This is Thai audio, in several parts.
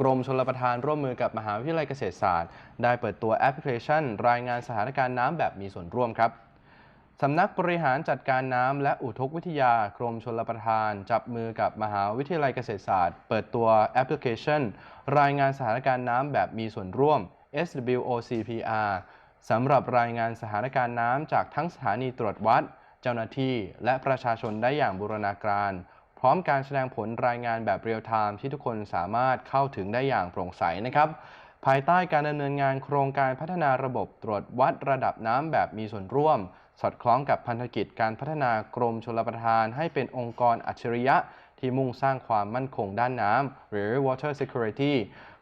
กรมชลประทานร่วมมือกับมหาวิทยาลัยเกษตรศาสตร์ ได้เปิดตัวแอปพลิเคชัน รายงานสถานการณ์น้ำแบบมีส่วนร่วมครับสำนักบริหารจัดการน้ำและอุทกวิทยากรมชลประทาน จับมือกับมหาวิทยาลัยเกษตรศาสตร์ เปิดตัวแอปพลิเคชัน รายงานสถานการณ์น้ำแบบมีส่วนร่วม SWOCPR สำหรับรายงานสถานการณ์น้ำจากทั้งสถานีตรวจวัด เจ้าหน้าที่ และประชาชนได้อย่างบูรณาการ พร้อมการแสดงผลรายงานแบบเรียลไทม์ที่ทุกคนสามารถเข้าถึงได้อย่างโปร่งใสนะครับภายใต้การดำเนินงานโครงการพัฒนาระบบตรวจวัดระดับน้ำแบบมีส่วนร่วม สอดคล้องกับพันธกิจการพัฒนากรมชลประทาน ให้เป็นองค์กรอัจฉริยะ ที่มุ่งสร้างความมั่นคงด้านน้ำหรือ water security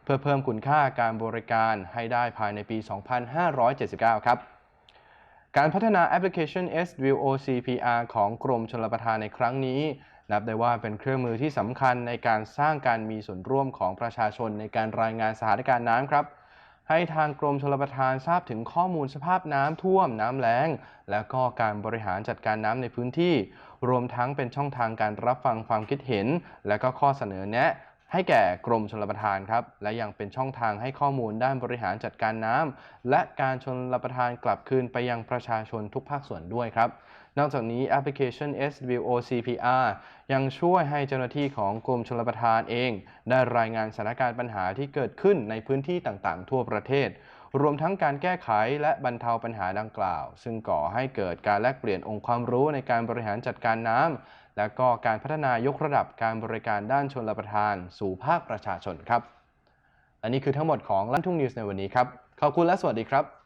เพื่อเพิ่มคุณค่าการบริการให้ได้ภายในปี 2579 ครับ การพัฒนาแอปพลิเคชัน SWOCPR ของกรมชลประทานในครั้งนี้ นับได้ว่าเป็นเครื่องมือที่สำคัญในการสร้างการมีส่วนร่วมของประชาชนในการรายงานสถานการณ์น้ำครับ ให้ทางกรมชลประทานทราบถึงข้อมูลสภาพน้ำท่วมน้ำแล้ง และก็การบริหารจัดการน้ำในพื้นที่ รวมทั้งเป็นช่องทางการรับฟังความคิดเห็น และก็ข้อเสนอแนะ ให้แก่กรมชลประทานครับ และยังเป็นช่องทางให้ข้อมูลด้านบริหารจัดการน้ำและการชนรับประทานกลับคืนไปยังประชาชนทุกภาคส่วนด้วยครับ นอกจากนี้แอปพลิเคชัน SWOCPR ยังช่วยให้เจ้าหน้าที่ของกรมชลประทานเอง ได้รายงานสถานการณ์ปัญหาที่เกิดขึ้นในพื้นที่ต่างๆ ทั่วประเทศ รวมทั้งการแก้ไขและบรรเทาปัญหาดังกล่าว ซึ่งก่อให้เกิดการแลกเปลี่ยนองค์ความรู้ในการบริหารจัดการน้ำ และก็การพัฒนายกระดับการบริการด้านชนรับประทาน สู่ภาคประชาชนครับ อันนี้คือทั้งหมดของลั่นทุ่งนิวส์ในวันนี้ครับ ขอบคุณและสวัสดีครับ